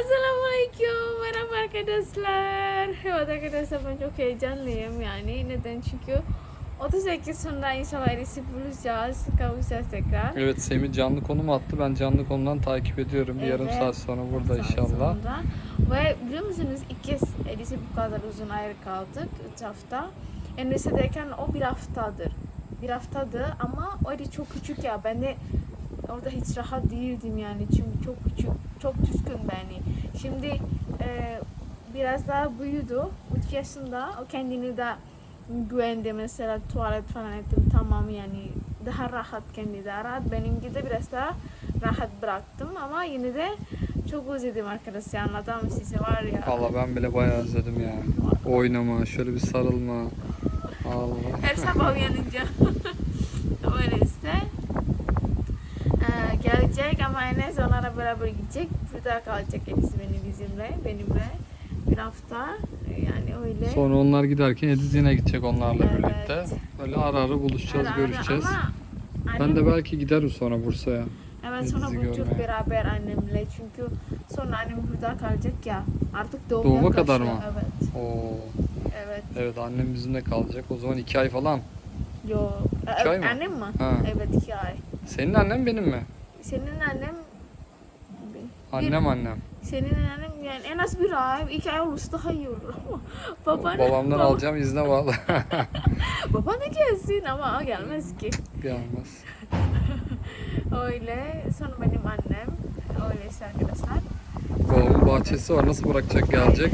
Assalamualaikum merhaba arkadaşlar. Evet arkadaşlar ben çok heyecanlıyım yani. Neden? Çünkü 38 sonra inşallah Eris'i bulacağız. Kavuşacağız tekrar. Evet Semih canlı konum attı. Ben canlı konumdan takip ediyorum. Bir yarım Evet. saat sonra burada Saat inşallah. sonra. Ve biliyor musunuz ilk kez Eris'i bu kadar uzun ayrı kaldık. 3 hafta. Endonesia'dayken o bir haftadır. Bir haftadır ama o çok küçük ya. Ben de orada hiç rahat değildim yani. Çünkü çok küçük, çok düşkün beni. Şimdi e, biraz daha büyüdü. 3 yaşında. O kendini de güvende mesela tuvalet falan ettim tamam yani daha rahat kendi de rahat benimki de biraz daha rahat bıraktım ama yine de çok özledim arkadaşlar anlatamam size var ya Valla ben bile bayağı özledim ya. Oynama, şöyle bir sarılma. Allah. her sabah uyanınca öyle işte Enes onlara beraber gidecek burada kalacak Enes beni bizimle benimle bir hafta yani öyle Sonra onlar giderken Ediz yine gidecek onlarla Evet. birlikte. Böyle ara ara buluşacağız, Ara ara görüşeceğiz. ama Ben de belki giderim sonra Bursa'ya. Evet sonra görmeye. beraber annemle çünkü sonra annem burada kalacak ya artık doğum Doğuma yaklaşıyor. kadar mı? Evet, Oo. evet. Evet annem bizimle kalacak. O zaman iki ay falan. Yok. İki ay Ee, mı? Annem mi? Ha. Evet iki ay. Senin annen benim mi? Senin annem Annem annem. senin annem yani en az bir ay, iki ay olursa daha iyi olur ama baban, Babamdan baba- alacağım izne bağlı. Baban da gelsin ama o gelmez ki. Gelmez. Öyle. Sonra benim annem. Öyleyse arkadaşlar. Babamın bahçesi var. Nasıl bırakacak gelecek?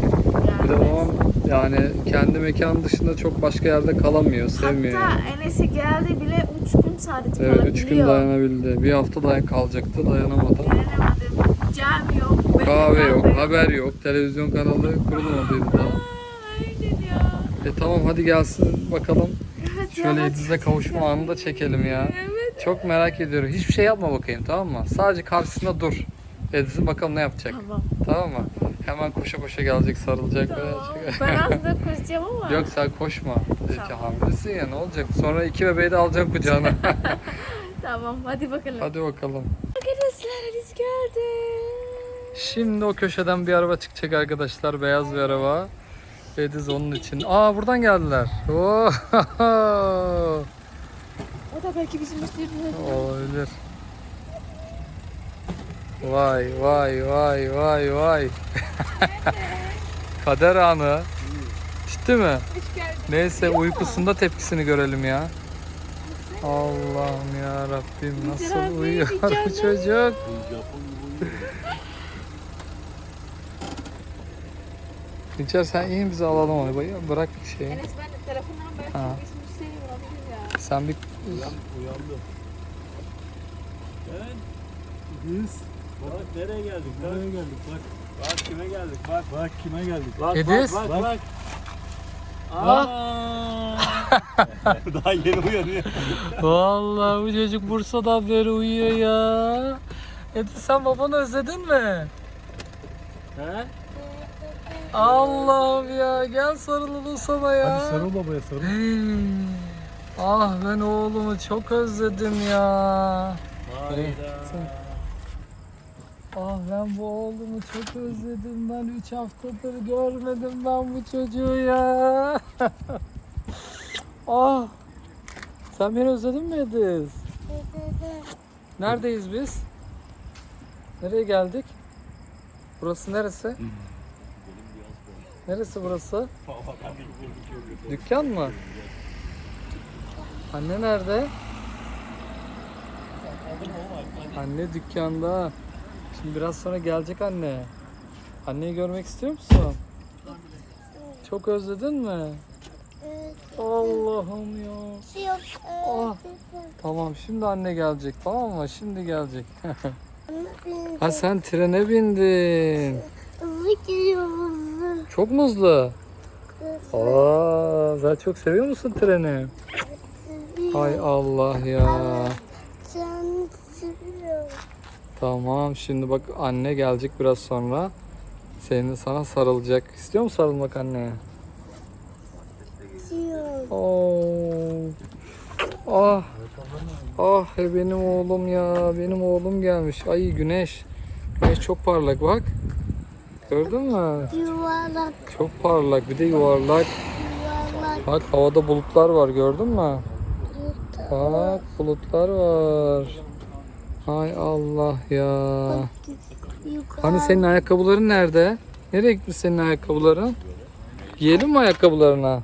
Bir de Yani- babam yani kendi mekan dışında çok başka yerde kalamıyor, sevmiyor. Hatta yani. Enes'e geldi bile üç gün sadece Evet, kalabiliyor. üç gün dayanabildi. Bir hafta dayan kalacaktı, dayanamadı. Dayanamadım. Cam yok. Kahve yok, haber yok, televizyon kanalı kurulmadıydı daha. Aynen ya. E tamam hadi gelsin bakalım. Evet Şöyle ya, kavuşma anını da çekelim ya. Evet. Çok merak ediyorum. Hiçbir şey yapma bakayım tamam mı? Sadece karşısında dur. Ediz'in bakalım ne yapacak. Tamam. Tamam mı? Hemen koşa koşa gelecek, sarılacak. Tamam. yapacak. Ben aslında koşacağım ama. Yok sen koşma. Ki Tamam. hamilesin ya ne olacak? Sonra iki bebeği de alacaksın kucağına. Tamam hadi bakalım. Hadi bakalım. Arkadaşlar Enes geldi. Şimdi o köşeden bir araba çıkacak arkadaşlar. Beyaz bir araba. Ediz onun için. Aa buradan geldiler. Oo. O da belki bizim üstümüzde. Olabilir. Vay vay vay vay vay. Kader anı. Ciddi mi? Neyse uykusunda tepkisini görelim ya. Allah'ım ya Rabbim nasıl uyuyor bu çocuk. Dinçer sen iyi bizi alalım onu. Bırak bir şey. Enes ben de telefondan belki Ha. Sen bir Uyandı. Ben biz bak nereye geldik? Nereye geldik? Bak. Bak kime geldik? Bak. Bak kime geldik? Bak Ediz. bak bak. bak. Bak. Aa! Daha yeni uyanıyor. Vallahi bu çocuk Bursa'dan beri uyuyor ya. Edi sen babanı özledin mi? He? Allah'ım ya gel sarılalım sana ya. Hadi sarıl babaya sarıl. Hmm. Ah ben oğlumu çok özledim ya. Hayda. Ah ben bu oğlumu çok özledim. Ben 3 haftadır görmedim ben bu çocuğu ya. ah. Sen beni özledin mi Ediz? Neredeyiz biz? Nereye geldik? Burası neresi? Neresi burası? Dükkan mı? Anne nerede? Anne dükkanda. Şimdi biraz sonra gelecek anne. Anneyi görmek istiyor musun? Çok özledin mi? Allah'ım ya. Ah. Tamam şimdi anne gelecek tamam mı? Şimdi gelecek. ha sen trene bindin. Çok mu hızlı? Aa, sen çok seviyor musun treni? Hay Allah ya. Tamam şimdi bak anne gelecek biraz sonra. Senin sana sarılacak. İstiyor musun sarılmak anne? Oo. Ah. Ah e benim oğlum ya. Benim oğlum gelmiş. Ay güneş. Güneş çok parlak bak. Gördün mü? Yuvarlak, Çok parlak bir de yuvarlak. yuvarlak. Bak havada bulutlar var gördün mü? Yuvarlak. Bak bulutlar var. Hay Allah ya. Hani senin ayakkabıların nerede? Nereye gitti senin ayakkabıların? Giyelim mi ayakkabılarına?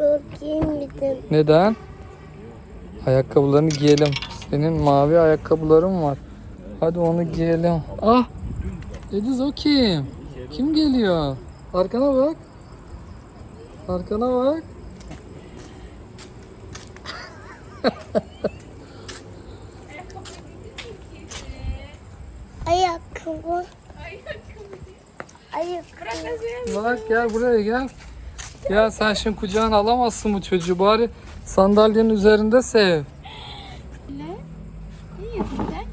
De. Neden? Ayakkabılarını giyelim. Senin mavi ayakkabıların var. Hadi onu giyelim. Ah! Ediz o kim? Kim geliyor? Arkana bak. Arkana bak. Bak gel buraya gel. Ya sen şimdi kucağına alamazsın bu çocuğu. Bari sandalyenin üzerinde sev. Ne? Ne yedin sen?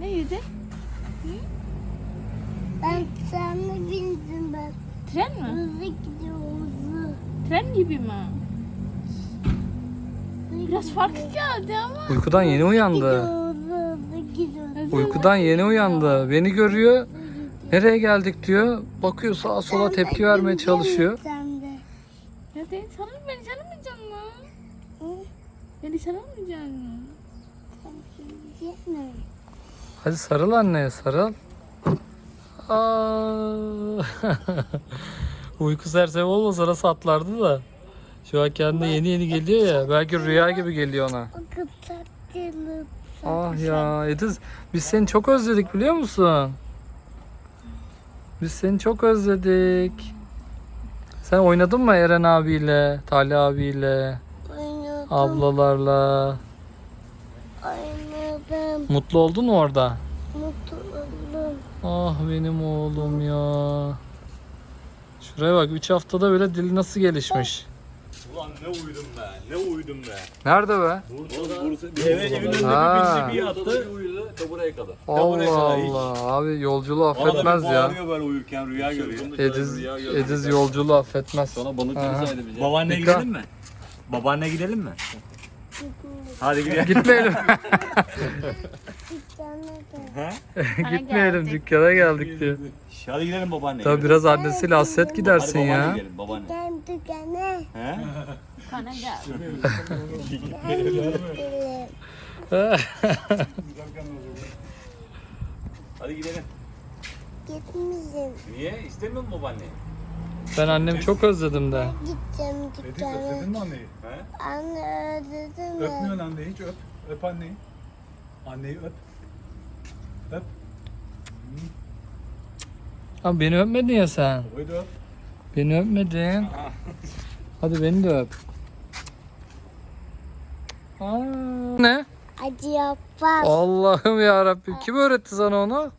Ne yedin? Ben sana bindim ben. Tren mi? Hızlı gidiyor hızlı. Tren gibi mi? Biraz farklı geldi ama. Uykudan yeni uyandı. Gidiyor hızlı hızlı gidiyor. Uykudan yeni uyandı. Beni görüyor. Nereye geldik diyor. Bakıyor sağa sola tepki vermeye çalışıyor. Ya sen sarıl beni sarılmayacaksın mı? Beni sarılmayacaksın mı? Hadi sarıl anneye sarıl. Aa. Uyku sersemi olmasa nasıl atlardı da. Şu an kendine yeni yeni geliyor ya. Belki rüya gibi geliyor ona. Ah ya Ediz biz seni çok özledik biliyor musun? Biz seni çok özledik. Sen oynadın mı Eren abiyle, Talha abiyle, Oynadım. ablalarla? Oynadım. Mutlu oldun mu orada? Mutlu oldum. Ah benim oğlum ya. Şuraya bak 3 haftada böyle dili nasıl gelişmiş. Ulan ne uyudum be. Ne uyudum be. Nerede be? Bir eve evin önünde Ha. bir bindi yattı. buraya kadar. buraya Allah kadar hiç. Allah. Abi yolculuğu affetmez bir ya. bağırıyor böyle uyurken rüya görüyor. Ediz, Ediz yolculuğu affetmez. Sonra balık Aha. tutsaydı bize. Babaanne Dikkat. gidelim mi? Babaanne gidelim mi? Hadi gidelim. Gitmeyelim. Da. Gitmeyelim dükkana geldik diyor. Şş, Hadi gidelim babaanne. Tabi biraz annesiyle hasret gidersin babaanne ya. gidelim babaanne. Gel dükkana. He? Bana gel. Gel gidelim. Hadi gidelim. Gitmeyeceğim. Niye? İstemiyor musun babaanneyi? Ben annemi çok özledim de. Gideceğim Ediz dükkana. özledin mi anneyi? He? Anne özledim mi? Öpmüyorsun anneyi hiç öp. Öp anneyi. Anneyi öp. Öp. Abi beni öpmedin ya sen. Babayı da öp. Beni öpmedin. Hadi beni de öp. Aa, ne? Acı yapar. Allah'ım ya Rabbim. Kim öğretti sana onu?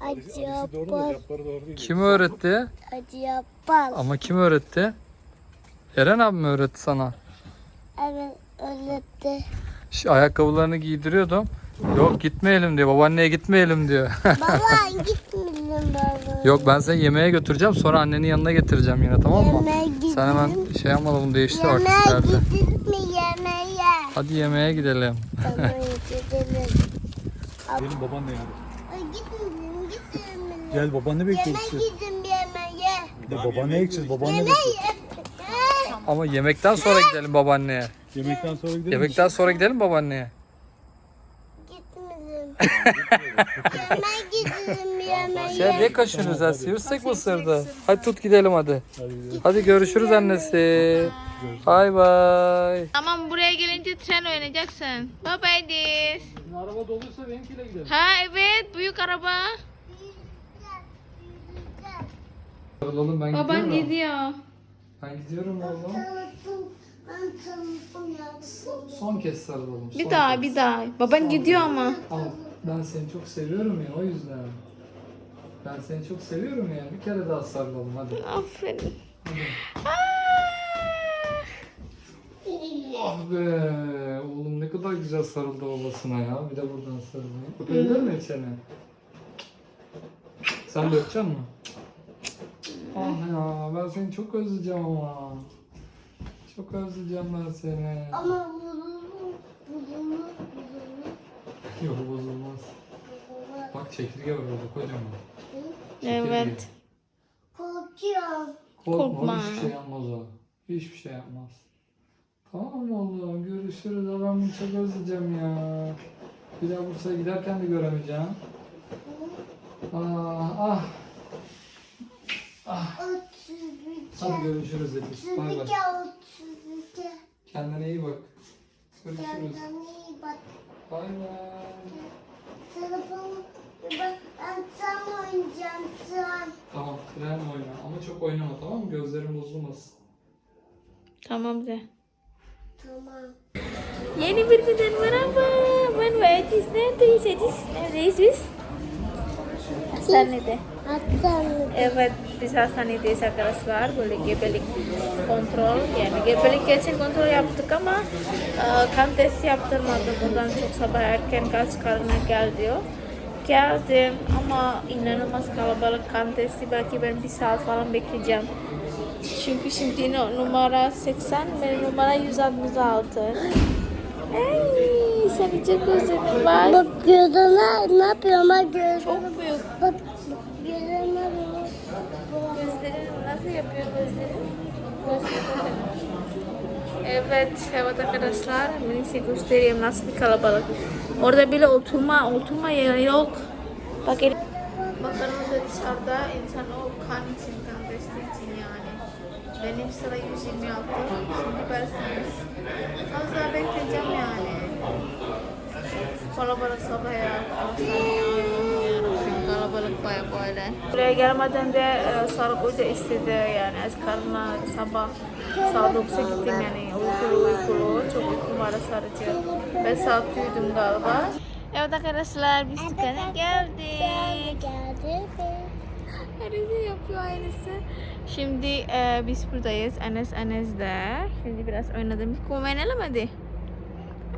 Acı yapar. Kim öğretti? Acı yapar. Ama kim öğretti? Eren abi mi öğretti sana? Evet öğretti. Şu ayakkabılarını giydiriyordum. Yok gitmeyelim diyor. Babaanneye gitmeyelim diyor. baba gitmeyelim baba. Yok ben seni yemeğe götüreceğim. Sonra annenin yanına getireceğim yine tamam mı? Yemeğe gidelim. Sen hemen şey yapma bunu değiştir Yemeğe artistlerde. gidelim yemeğe? Hadi yemeğe gidelim. Tamam gidelim. Gelin babaanne ya. Ay, Gitmeyelim gitmeyelim. Gel babaanne bekliyor Yemek yedim yemeğe. Ya babaanneye gideceğiz. Babaanne. Yemeğe. Ama yemekten sonra gidelim babaanneye. Yemekten sonra gidelim. Yemekten sonra gidelim babaanneye. Yemeğe gidelim yemeğe. Sen ne kaşınıyorsun sen? Sivrisinek mi ısırdı? Hadi tut gidelim hadi. Hadi görüşürüz annesi. Bay bay. Tamam buraya gelince tren oynayacaksın. Bye bye Diz. Araba doluysa benimkiyle gidelim. Ha evet büyük araba. Oğlum ben Baban gidiyorum. gidiyor. Ben gidiyorum oğlum. Son kez sarılalım. Bir daha kez. bir daha. Baban gidiyor ama. Ama ben seni çok seviyorum ya o yüzden. Ben seni çok seviyorum ya. Bir kere daha sarılalım hadi. Aferin. Ah be. Oğlum ne kadar güzel sarıldı babasına ya. Bir de buradan sarılıyor. Öpebilir miyim seni? Sen de öpecek misin? Ah ya ben seni çok özleyeceğim ama. Çok özleyeceğim ben seni. Ama vurulur, vurulur, vurulur, Yok bozulmaz. Bak çekirge var orada kocaman. Evet. Korkuyorum. Korkma. Korkma. Hiçbir şey yapmaz o. Hiçbir şey yapmaz. Tamam oğlum? Görüşürüz. Ben bunu çok özleyeceğim ya. Bir daha Bursa'ya giderken de göremeyeceğim. Ah, ah. Bir Hadi görüşürüz. Otuz Bay bir bay. otuz bir Kendine iyi bak. Görüşürüz. Bay bay. Telefonu ben, tam oynayacağım tam. Tamam tren oyna ama çok oynama tamam mı? Gözlerin bozulmasın. Tamam de. Tamam. Yeni bir günden merhaba. Ben ve Edis neredeyiz Edis? Neredeyiz biz? Hastanede. Evet biz hastanedeyiz arkadaşlar. Böyle gebelik kontrol yani gebelik için kontrol yaptık ama e, kan testi yaptırmadım. Bundan çok sabah erken kaç karına gel diyor. Geldim ama inanılmaz kalabalık kan testi. Belki ben bir saat falan bekleyeceğim. Çünkü şimdi numara 80 benim numara 166. Hey, seni çok özledim bak. Bak gözüne ne yapıyorum bak gözüne. Çok büyük. Bak gözüne. Gözlerin nasıl yapıyor gözlerin? Göster. Evet, evet arkadaşlar. Ben size göstereyim nasıl bir kalabalık. Orada bile oturma, oturma yeri yok. Bak el- Bakın orada dışarıda insan o kan için, kan için yani. Benim sıra 126. Şimdi ben az daha bekleyeceğim yani. Kalabalık sabah ya. Kalabalık baya böyle. Buraya gelmeden de e, Sarık Hoca istedi yani az karnına sabah saat 9'a gittim yani uykulu uykulu çok uykum var sadece. Ben saat uyudum galiba. Evet arkadaşlar biz dükkana geldik. Geldi Herisi yapıyor aynısı. Şimdi e, biz buradayız. Enes Enes'de. Şimdi biraz oynadım. Kum oynayalım hadi.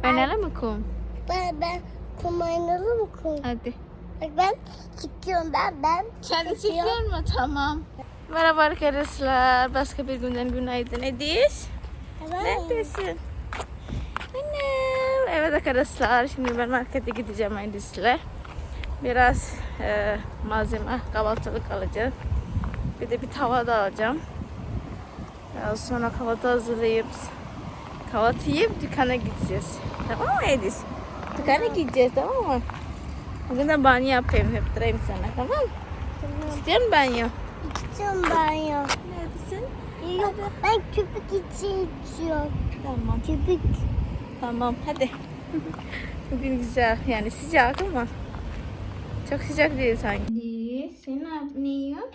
Oynayalım mı kum? Ben ben kumaynalı mı kum? Hadi. Bak ben çıkıyorum ben ben. Kendi çekiyor mu? Tamam. Merhaba arkadaşlar. Başka bir günden günaydın Edis. Evet. Neredesin? Annem. Evet arkadaşlar şimdi ben markete gideceğim Edis'le. Biraz e, malzeme kahvaltılık alacağım. Bir de bir tava da alacağım. Daha sonra kahvaltı hazırlayıp kahvaltı yiyip dükkana gideceğiz. Tamam mı Edis? Dükkana gideceğiz tamam mı? Bugün de banyo yapayım, yaptırayım sana tamam mı? İstiyor musun banyo? İçiyorum ben ya. Neredesin? Yok ben köpük için içiyorum. Tamam. Köpük. Tamam hadi. Bugün güzel yani sıcak ama çok sıcak değil sanki. Sen ne, yap- ne yiyorsun?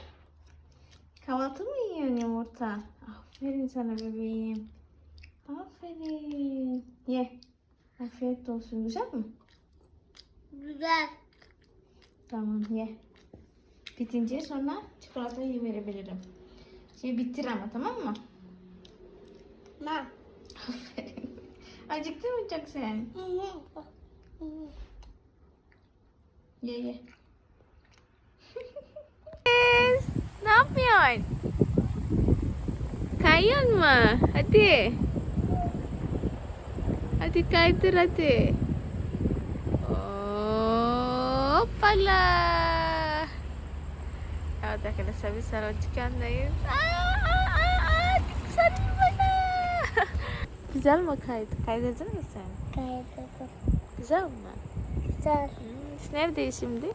Kahvaltı mı yiyorsun yumurta? Aferin sana bebeğim. Aferin. Ye. Afiyet olsun. Güzel mi? Güzel. Tamam ye. Bitince sonra çikolatayı verebilirim. Şey bitir ama tamam mı? Ben. Aferin. Acıktın mı çok sen? Ye ye. ne yapıyorsun? Kayıyor mu? Hadi. Hadi kaydır hadi. Hoppala. Evet arkadaşlar biz sarı dükkandayız. Aa, aa, aa, sarı bana. Güzel mi kaydı? Kaydırdın mı sen? Kayboldu. Güzel mi? Güzel. Biz neredeyiz şimdi?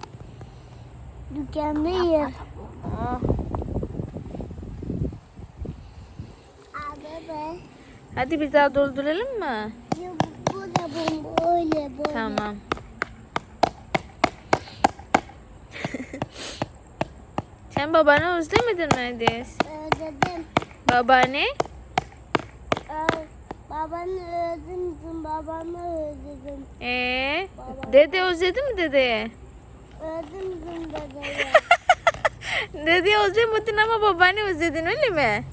Be. Hadi bir daha dolduralım mı? Bu, da bu böyle böyle. Tamam. Sen babanı özlemedin mi Edis? Ödedim. Babaanne? Babanı öldürdüm, babanı öldürdüm. Ee, dede özledi mi dede? Öldürdüm dedeyi. Dede özlemedin ama babaanne özledin öyle mi?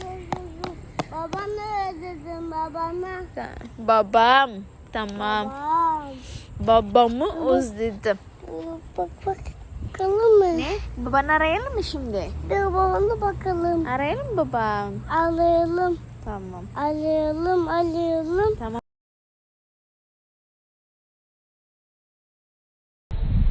Öldürdüm. Babanı öldürdüm, babanı. Ta- Babam. Tamam. Babam. Babamı özledim. Bak bak. Bakalım mı? Ne? Babanı arayalım mı şimdi? Bir babanı bakalım. Arayalım mı babam? Alayalım. Tamam. Alayalım, alayalım. Tamam.